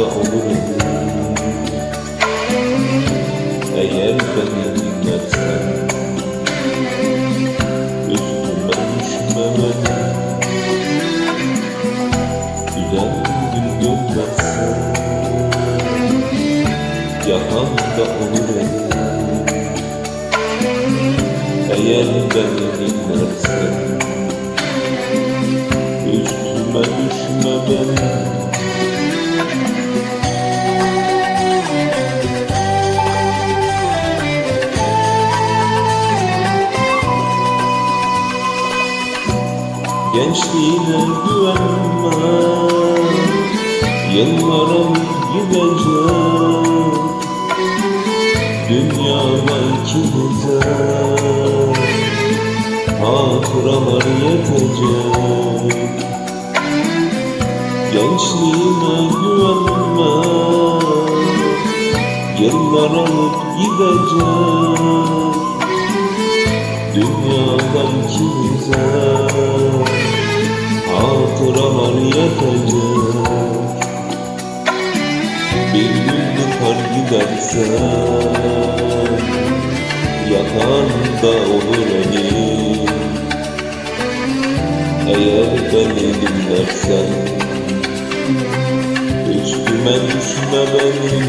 olur. Eğer beni dinlersen Üstüme düşme beni Güzel gün görmezsen Yakanda olur. Eğer beni Gençliğine güvenme Yıllara gidecek Dünyada ikimize Hatıralar yetecek. Gençliğine güvenme Yıllar alıp gidecek. Dünyada ikimize Hatıralar yetecek Bir gün yıkar gidersen Yakanda olur elim. Eğer beni dinlersen Üstüme düşme benim.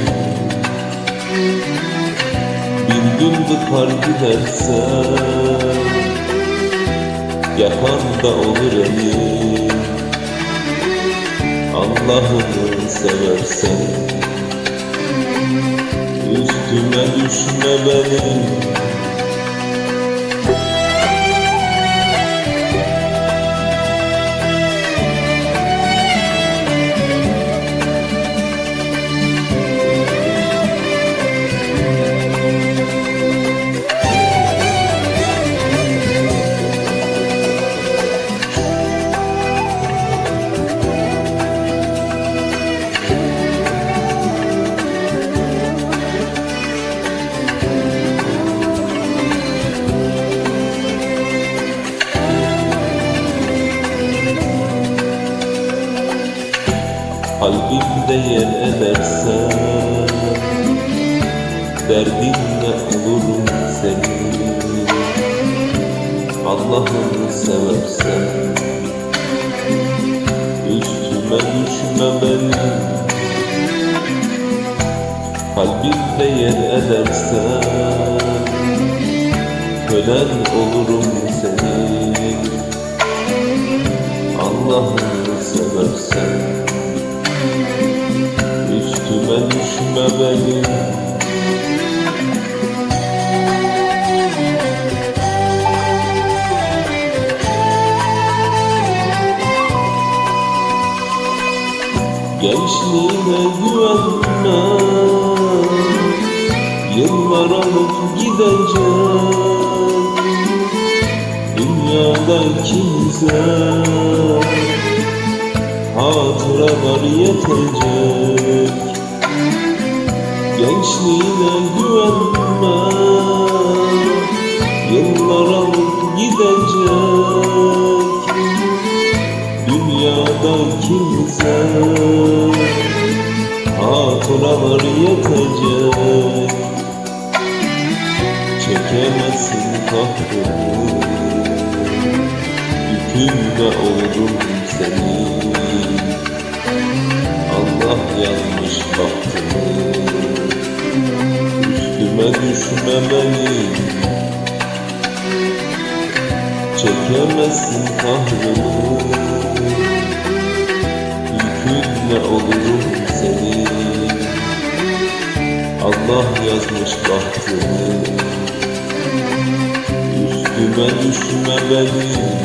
Bir gün yıkar gidersen Yakanda olur elim Allah'ını seversen Üstüme düşme benim Kalbimde yer edersen Derdinle olurum senin? Allah'ını seversen Üstüme düşme benim. Kalbimde yer edersen Kölen olurum senin. Allah'ını seversen Üstüme düşme benim Gençliğine güvenme Yıllar alıp gidecek Dünyada kimse hatıralar yetecek Gençliğine güvenme. Yıllar alıp gidecek. Dünyada kimse hatıralar yetecek. Çekemezsin kahrımı Yükümde oldum seni. Allah yanlış baktığını Üstüme düşme beni Çekemezsin kahrımı. Yükünle olurum seni. Allah yazmış bahtını. Üstüme düşme beni